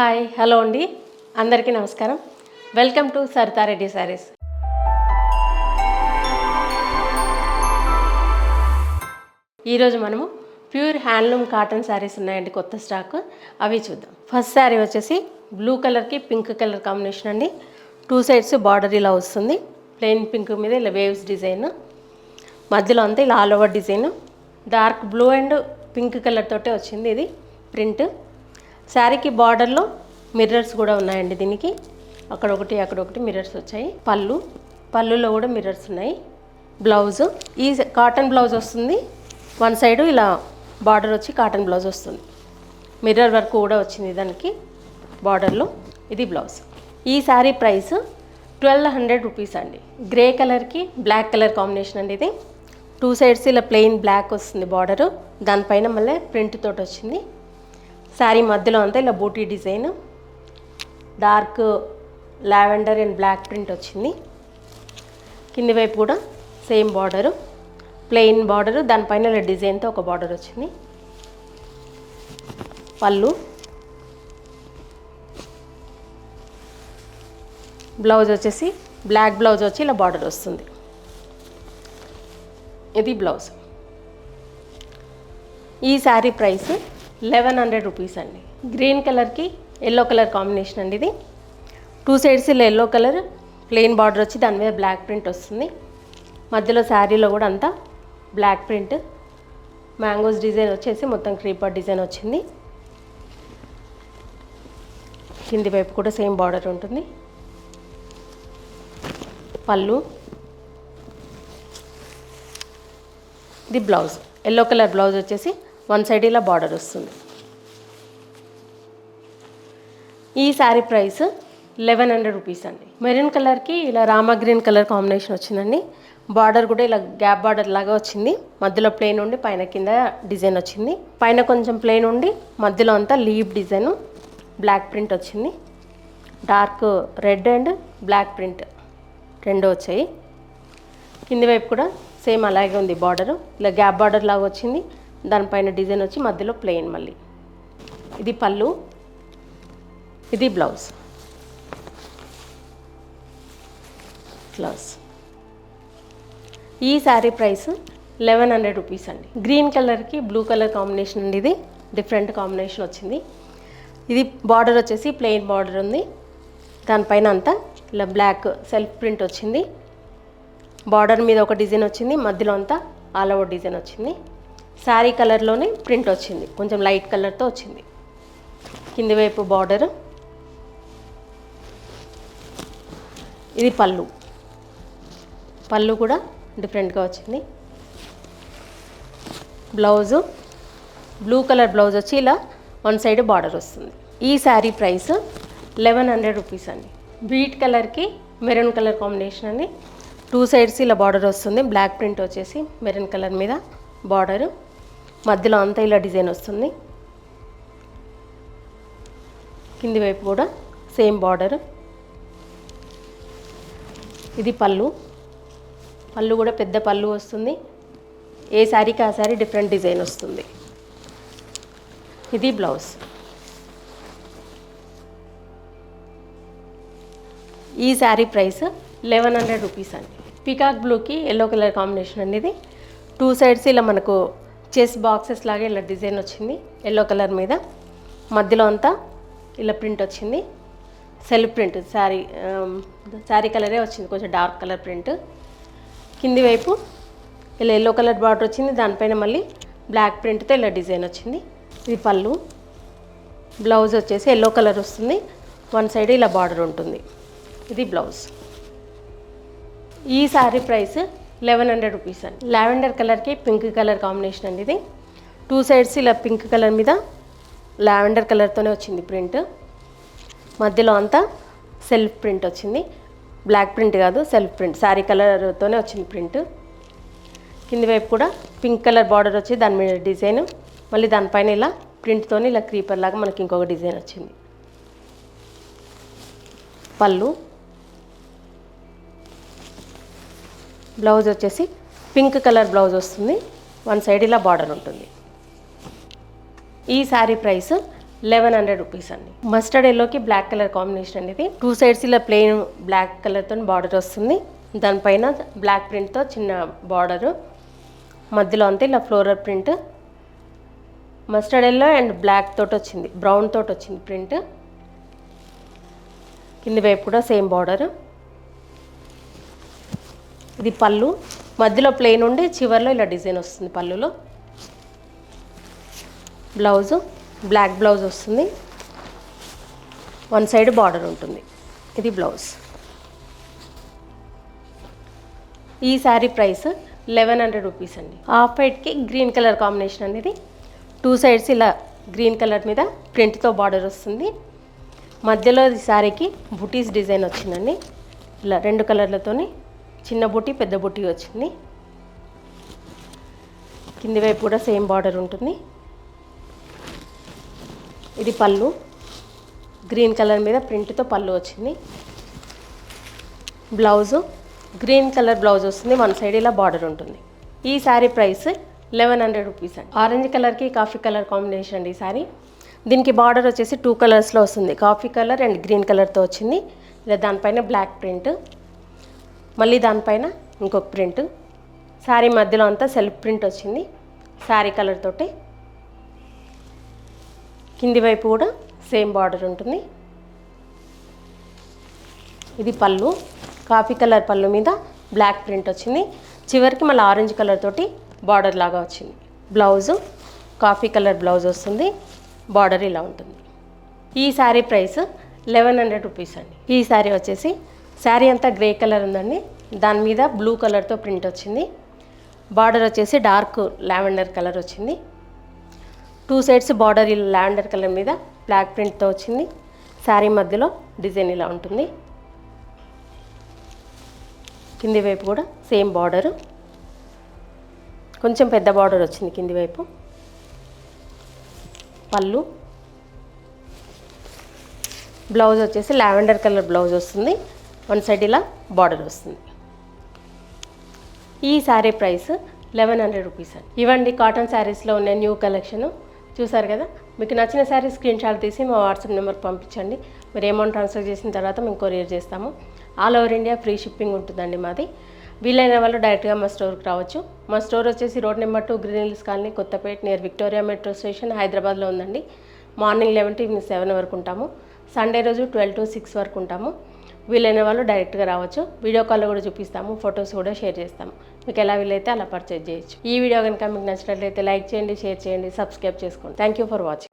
Hi hello అండి. అందరికీ నమస్కారం. వెల్కమ్ టు సరితారెడ్డి శారీస్ ఈరోజు మనము ప్యూర్ హ్యాండ్లూమ్ కాటన్ శారీస్ ఉన్నాయండి కొత్త స్టాక్. అవి చూద్దాం. ఫస్ట్ శారీ వచ్చేసి బ్లూ కలర్కి పింక్ కలర్ కాంబినేషన్ అండి. టూ సైడ్స్ బార్డర్ ఇలా వస్తుంది. ప్లెయిన్ పింక్ మీద ఇలా వేవ్స్ డిజైన్. మధ్యలో అంతా ఇలా all over design. Dark blue and pink colour తోటే వచ్చింది ఇది ప్రింట్. శారీకి బార్డర్లో మిర్రర్స్ కూడా ఉన్నాయండి దీనికి. అక్కడ ఒకటి అక్కడ ఒకటి మిర్రర్స్ వచ్చాయి. పళ్ళు పళ్ళులో కూడా మిర్రర్స్ ఉన్నాయి. బ్లౌజ్ ఈ కాటన్ బ్లౌజ్ వస్తుంది. వన్ సైడ్ ఇలా బార్డర్ వచ్చి కాటన్ బ్లౌజ్ వస్తుంది. మిర్రర్ వర్క్ కూడా వచ్చింది దానికి బార్డర్లో. ఇది బ్లౌజ్. ఈ sari price twelve hundred rupees అండి. గ్రే కలర్కి బ్లాక్ కలర్ కాంబినేషన్ అండి ఇది. టూ సైడ్స్ ఇలా ప్లెయిన్ బ్లాక్ వస్తుంది బార్డరు. దానిపైన మళ్ళీ ప్రింట్ తోటి వచ్చింది. శారీ మధ్యలో అంతా ఇలా బూటీ design. Dark lavender and black print వచ్చింది. కింది వైపు కూడా సేమ్ బార్డరు ప్లెయిన్ బార్డరు దానిపైన ఇలా డిజైన్తో ఒక బార్డర్ వచ్చింది. పళ్ళు బ్లౌజ్ వచ్చేసి బ్లాక్ బ్లౌజ్ వచ్చి ఇలా బార్డర్ వస్తుంది. ఇది బ్లౌజ్. ఈ sari price eleven hundred rupees అండి. గ్రీన్ కలర్కి ఎల్లో కలర్ కాంబినేషన్ అండి ఇది. టూ సైడ్స్ ఇలా ఎల్లో కలర్ ప్లెయిన్ బార్డర్ వచ్చి దాని మీద బ్లాక్ ప్రింట్ వస్తుంది. మధ్యలో శారీలో కూడా అంతా బ్లాక్ ప్రింట్. మ్యాంగోస్ డిజైన్ వచ్చేసి మొత్తం క్రీపర్ డిజైన్ వచ్చింది. కింది వైపు కూడా సేమ్ బార్డర్ ఉంటుంది. పళ్ళు. ఇది బ్లౌజ్. ఎల్లో కలర్ బ్లౌజ్ వచ్చేసి వన్ సైడ్ ఇలా బార్డర్ వస్తుంది. ఈ sari price eleven hundred rupees అండి. మెరూన్ కలర్కి ఇలా రామా గ్రీన్ కలర్ కాంబినేషన్ వచ్చిందండి. బార్డర్ కూడా ఇలా గ్యాప్ బార్డర్ లాగా వచ్చింది. మధ్యలో ప్లెయిన్ ఉండి పైన కింద డిజైన్ వచ్చింది. పైన కొంచెం ప్లెయిన్ ఉండి మధ్యలో అంతా లీవ్ డిజైన్ బ్లాక్ ప్రింట్ వచ్చింది. Dark red and black print రెండు వచ్చాయి. కింది వైపు కూడా సేమ్ అలాగే ఉంది బార్డర్. ఇలా గ్యాప్ బార్డర్ లాగా వచ్చింది. దానిపైన డిజైన్ వచ్చి మధ్యలో ప్లెయిన్ మళ్ళీ. ఇది పళ్ళు. ఇది బ్లౌజ్. బ్లౌజ్. ఈ sari price eleven hundred rupees అండి. గ్రీన్ కలర్కి బ్లూ కలర్ కాంబినేషన్ అండి ఇది. డిఫరెంట్ కాంబినేషన్ వచ్చింది. ఇది బార్డర్ వచ్చేసి ప్లెయిన్ బార్డర్ ఉంది. దానిపైన అంతా ఇలా బ్లాక్ సెల్ఫ్ ప్రింట్ వచ్చింది. బార్డర్ మీద ఒక డిజైన్ వచ్చింది. మధ్యలో అంతా ఆల్ ఓవర్ డిజైన్ వచ్చింది. శారీ కలర్లోనే ప్రింట్ వచ్చింది. కొంచెం లైట్ కలర్తో వచ్చింది. కింది వైపు బార్డర్. ఇది పళ్ళు. పళ్ళు కూడా డిఫరెంట్గా వచ్చింది. బ్లౌజు. బ్లూ కలర్ బ్లౌజ్ వచ్చి ఇలా వన్ సైడ్ బార్డర్ వస్తుంది. ఈ sari price eleven hundred rupees అండి. బీట్ కలర్కి మెరూన్ కలర్ కాంబినేషన్ అండి. టూ సైడ్స్ ఇలా బార్డర్ వస్తుంది. బ్లాక్ ప్రింట్ వచ్చేసి మెరూన్ కలర్ మీద. బార్డరు. మధ్యలో అంతా ఇలా డిజైన్ వస్తుంది. కింది వైపు కూడా సేమ్ బార్డర్. ఇది పళ్ళు. పళ్ళు కూడా పెద్ద పళ్ళు వస్తుంది. ఏ శారీకి ఆ శారీ డిఫరెంట్ డిజైన్ వస్తుంది. ఇది బ్లౌజ్. ఈ sari price eleven hundred rupees అండి. పికాక్ బ్లూకి ఎల్లో కలర్ కాంబినేషన్ అండి ఇది. టూ సైడ్స్ ఇలా మనకు చెస్ బాక్సెస్ లాగా ఇలా డిజైన్ వచ్చింది. ఎల్లో కలర్ మీద. మధ్యలో అంతా ఇలా ప్రింట్ వచ్చింది. సెల్ఫ్ ప్రింట్ శారీ శారీ కలరే వచ్చింది. కొంచెం డార్క్ కలర్ ప్రింట్. కింది వైపు ఇలా ఎల్లో కలర్ బార్డర్ వచ్చింది. దానిపైన మళ్ళీ బ్లాక్ ప్రింట్తో ఇలా డిజైన్ వచ్చింది. ఇది పళ్ళు. బ్లౌజ్ వచ్చేసి ఎల్లో కలర్ వస్తుంది. వన్ సైడ్ ఇలా బార్డర్ ఉంటుంది. ఇది బ్లౌజ్. ఈ sari price eleven hundred rupees అండి. లావెండర్ కలర్కి పింక్ కలర్ కాంబినేషన్ అండి ఇది. టూ సైడ్స్ ఇలా పింక్ కలర్ మీద లావెండర్ కలర్తోనే వచ్చింది ప్రింట్. మధ్యలో అంతా సెల్ఫ్ ప్రింట్ వచ్చింది. బ్లాక్ ప్రింట్ కాదు సెల్ఫ్ ప్రింట్. శారీ కలర్తోనే వచ్చింది ప్రింట్. కింది వైపు కూడా పింక్ కలర్ బార్డర్ వచ్చి దాని మీద డిజైన్. మళ్ళీ దానిపైన ఇలా ప్రింట్తో ఇలా క్రీపర్ లాగా మనకి ఇంకొక డిజైన్ వచ్చింది. పళ్ళు. బ్లౌజ్ వచ్చేసి పింక్ కలర్ బ్లౌజ్ వస్తుంది. వన్ సైడ్ ఇలా బార్డర్ ఉంటుంది. ఈ sari price eleven hundred rupees అండి. మస్టర్డ్ ఎల్లోకి బ్లాక్ కలర్ కాంబినేషన్ అనేది టూ సైడ్స్ ఇలా ప్లెయిన్ బ్లాక్ కలర్తో బార్డర్ వస్తుంది. దానిపైన బ్లాక్ ప్రింట్తో చిన్న బార్డరు. మధ్యలో అంతా ఇలా floral print. Mustard yellow and black తోటి వచ్చింది. బ్రౌన్ తోటి వచ్చింది ప్రింట్. కింది వైపు కూడా సేమ్ బార్డర్. ఇది పళ్ళు. మధ్యలో ప్లెయిన్ ఉండి చివర్లో ఇలా డిజైన్ వస్తుంది పళ్ళులో. బ్లౌజు బ్లాక్ బ్లౌజ్ వస్తుంది. వన్ సైడ్ బార్డర్ ఉంటుంది. ఇది బ్లౌజ్ ఈ sari price eleven hundred rupees అండి. హాఫ్ వైట్కి గ్రీన్ కలర్ కాంబినేషన్ అనేది టూ సైడ్స్ ఇలా గ్రీన్ కలర్ మీద ప్రింట్తో బార్డర్ వస్తుంది. మధ్యలో ఈ శారీకి బుటీస్ డిజైన్ వచ్చిందండి. ఇలా రెండు కలర్లతోని చిన్న బుట్టి పెద్ద బుటీ వచ్చింది. కింది వైపు కూడా సేమ్ బార్డర్ ఉంటుంది. ఇది పళ్ళు. గ్రీన్ కలర్ మీద ప్రింట్తో పళ్ళు వచ్చింది. బ్లౌజు. గ్రీన్ కలర్ బ్లౌజ్ వస్తుంది. వన్ సైడ్ ఇలా బార్డర్ ఉంటుంది. ఈ sari price eleven hundred rupees అండి. ఆరెంజ్ కలర్కి కాఫీ కలర్ కాంబినేషన్ అండి ఈ శారీ. దీనికి బార్డర్ వచ్చేసి టూ కలర్స్లో వస్తుంది. కాఫీ కలర్ అండ్ గ్రీన్ కలర్తో వచ్చింది. ఇలా దానిపైన బ్లాక్ ప్రింట్. మళ్ళీ దానిపైన ఇంకొక ప్రింట్. శారీ మధ్యలో అంతా సెల్ఫ్ ప్రింట్ వచ్చింది. శారీ కలర్ తోటి. కింది వైపు కూడా సేమ్ బార్డర్ ఉంటుంది. ఇది పళ్ళు. కాఫీ కలర్ పళ్ళు మీద బ్లాక్ ప్రింట్ వచ్చింది. చివరికి మళ్ళీ ఆరెంజ్ కలర్ తోటి బార్డర్ లాగా వచ్చింది. బ్లౌజు కాఫీ కలర్ బ్లౌజ్ వస్తుంది. బార్డర్ ఇలా ఉంటుంది. ఈ sari price eleven hundred rupees అండి. ఈ శారీ వచ్చేసి శారీ అంతా గ్రే కలర్ ఉందండి. దాని మీద బ్లూ కలర్తో ప్రింట్ వచ్చింది. బార్డర్ వచ్చేసి డార్క్ లావెండర్ కలర్ వచ్చింది. టూ సైడ్స్ బార్డర్ ఇలా లావెండర్ కలర్ మీద బ్లాక్ ప్రింట్తో వచ్చింది. శారీ మధ్యలో డిజైన్ ఇలా ఉంటుంది. కింది వైపు కూడా సేమ్ బార్డరు. కొంచెం పెద్ద బార్డర్ వచ్చింది కింది వైపు. పళ్ళు. బ్లౌజ్ వచ్చేసి లావెండర్ కలర్ బ్లౌజ్ వస్తుంది. వన్ సైడ్ ఇలా బార్డర్ వస్తుంది. ఈ sari price eleven hundred rupees అండి. ఇవ్వండి కాటన్ శారీస్లో ఉన్న న్యూ కలెక్షన్. చూసారు కదా? మీకు నచ్చిన శారీ స్క్రీన్ షాట్ తీసి మా వాట్సాప్ నెంబర్కి పంపించండి. మీరు అమౌంట్ ట్రాన్స్ఫర్ చేసిన తర్వాత మేము కొరియర్ చేస్తాము. All over India free shipping ఉంటుందండి మాది. వీలైన వాళ్ళు డైరెక్ట్గా మా స్టోర్కి రావచ్చు. మా స్టోర్ వచ్చేసి road number two Green Hills colony Kothapet near Victoria metro station హైదరాబాద్లో ఉందండి. Morning eleven to evening seven వరకు ఉంటాము. సండే రోజు ట్వెల్వ్ టు సిక్స్ వరకు ఉంటాము. వీలైన వాళ్ళు డైరెక్ట్గా రావచ్చు. వీడియో కాల్లో కూడా చూపిస్తాము ఫొటోస్ కూడా షేర్ చేస్తాము. మీకు ఎలా వీలైతే అలా పర్చేజ్ చేయొచ్చు. ఈ వీడియో కనుక మీకు నచ్చినట్లయితే లైక్ చేయండి షేర్ చేయండి సబ్స్క్రైబ్ చేసుకోండి. Thank you for watching